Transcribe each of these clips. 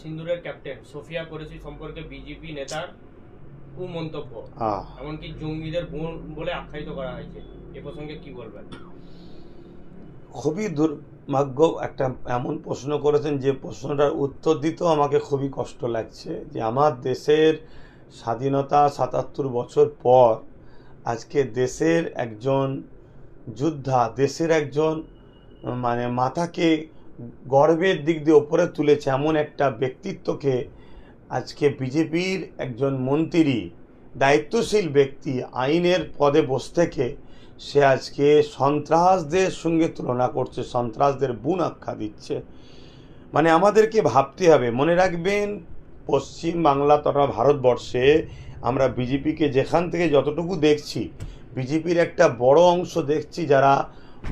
সিন্দুরের captain. Sophia Qureshi সম্পর্কে BJP নেতার কুমন্তব্য। এমনকি জঙ্গিদের বোন বলে আখ্যায়িত করা হয়েছে। এ প্রসঙ্গে কি বলবেন? খুবই দুর্ভাগ্য একটা এমন প্রশ্ন করেছেন যে প্রশ্নটার উত্তর দিতেও আমাকে খুবই কষ্ট লাগছে যে আমার দেশের স্বাধীনতা সাতাত্তর বছর পর আজকে দেশের একজন যোদ্ধা দেশের একজন মানে মাথাকে গর্বের দিক দিয়ে ওপরে তুলেছে এমন একটা ব্যক্তিত্বকে আজকে বিজেপির একজন মন্ত্রী, দায়িত্বশীল ব্যক্তি আইনের পদে বস থেকে সে আজকে সন্ত্রাসদের সঙ্গে তুলনা করছে, সন্ত্রাসদের বুন আখ্যা দিচ্ছে। মানে আমাদেরকে ভাবতে হবে, মনে রাখবেন পশ্চিম বাংলা তথা ভারতবর্ষে আমরা বিজেপিকে যেখান থেকে যতটুকু দেখছি, বিজেপির একটা বড় অংশ দেখছি যারা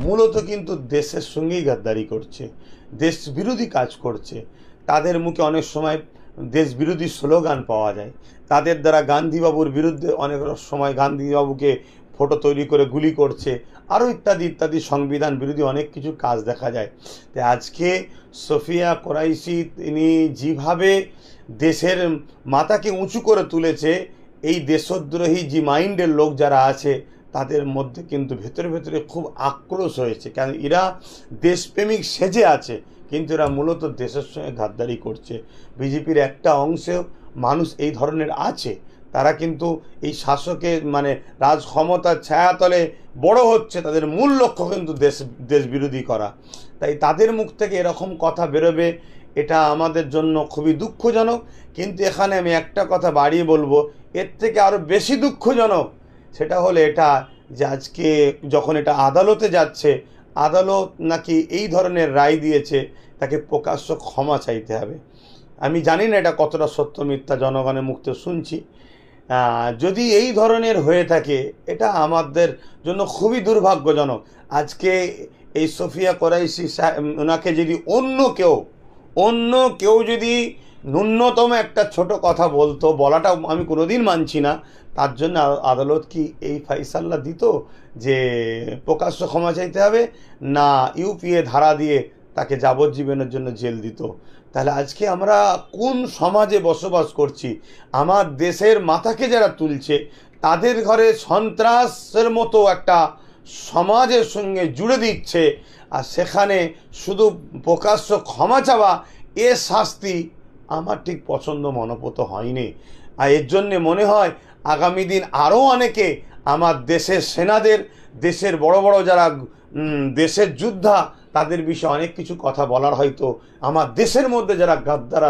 মূলত কিন্তু দেশের সঙ্গেই গাদ্দারি করছে, দেশ বিরোধী কাজ করছে। তাদের মুখে অনেক সময় দেশ বিরোধী স্লোগান পাওয়া যায়। তাদের দ্বারা গান্ধীবাবুর বিরুদ্ধে অনেক সময় গান্ধীবাবুকে ফটো তৈরি করে গুলি করছে, আরও ইত্যাদি ইত্যাদি সংবিধান বিরোধী অনেক কিছু কাজ দেখা যায়। তো আজকে সোফিয়া কোরাইশি তিনি যেভাবে দেশের মাথাকে উঁচু করে তুলেছে, এই দেশদ্রোহী যে মাইন্ডের লোক যারা আছে তাদের মধ্যে কিন্তু ভেতরে ভেতরে খুব আক্রোশ হয়েছে। কেন? এরা দেশপ্রেমিক সেজে আছে, কিন্তু এরা মূলত দেশের সঙ্গে গাদ্দারি করছে। বিজেপির একটা অংশেও মানুষ এই ধরনের আছে। তারা কিন্তু এই শাসকের মানে রাজ ক্ষমতার ছায়াতলে বড় হচ্ছে, তাদের মূল লক্ষ্য কিন্তু দেশ দেশ বিরোধী করা। তাই তাদের মুখ থেকে এরকম কথা বেরোবে, এটা আমাদের জন্য খুবই দুঃখজনক। কিন্তু এখানে আমি একটা কথা বাড়িয়ে বলব, এর থেকে আরও বেশি দুঃখজনক সেটা হলো এটা যে আজকে যখন এটা আদালতে যাচ্ছে, আদালত নাকি এই ধরনের রায় দিয়েছে, তাকে প্রকাশ্য ক্ষমা চাইতে হবে। আমি জানি না এটা কতটা সত্য মিথ্যা, জনগণের মুক্ত শুনছি। যদি এই ধরনের হয়ে থাকে, এটা আমাদের জন্য খুবই দুর্ভাগ্যজনক। আজকে এই সোফিয়া কোরাইশি সাহেব ওনাকে যদি অন্য কেউ অন্য কেউ যদি ন্যূনতম একটা ছোট কথা বলতো, বলাটা আমি কোনোদিন মানছি না। তার জন্য আদালত কি এই ফাইসাল্লা দিত যে প্রকাশ্য ক্ষমা চাইতে হবে, না ইউপিএ ধারা দিয়ে তাকে যাবজ্জীবনের জন্য জেল দিত? তাহলে আজকে আমরা কোন সমাজে বসবাস করছি? আমার দেশের মাথাকে যারা তুলছে, তাদের ঘরে সন্ত্রাসের মতো একটা সমাজের সঙ্গে জুড়ে দিচ্ছে, আর সেখানে শুধু প্রকাশ্য ক্ষমা চাওয়া, এ শাস্তি আমার ঠিক পছন্দ মনোপত হয়নি। আর এর জন্যে মনে হয়, আগামী দিন আরও অনেকে আমার দেশের সেনাদের, দেশের বড় বড় যারা দেশের যোদ্ধা, তাদের বিষয়ে অনেক কিছু কথা বলার হয়তো, আমার দেশের মধ্যে যারা গাদ্দার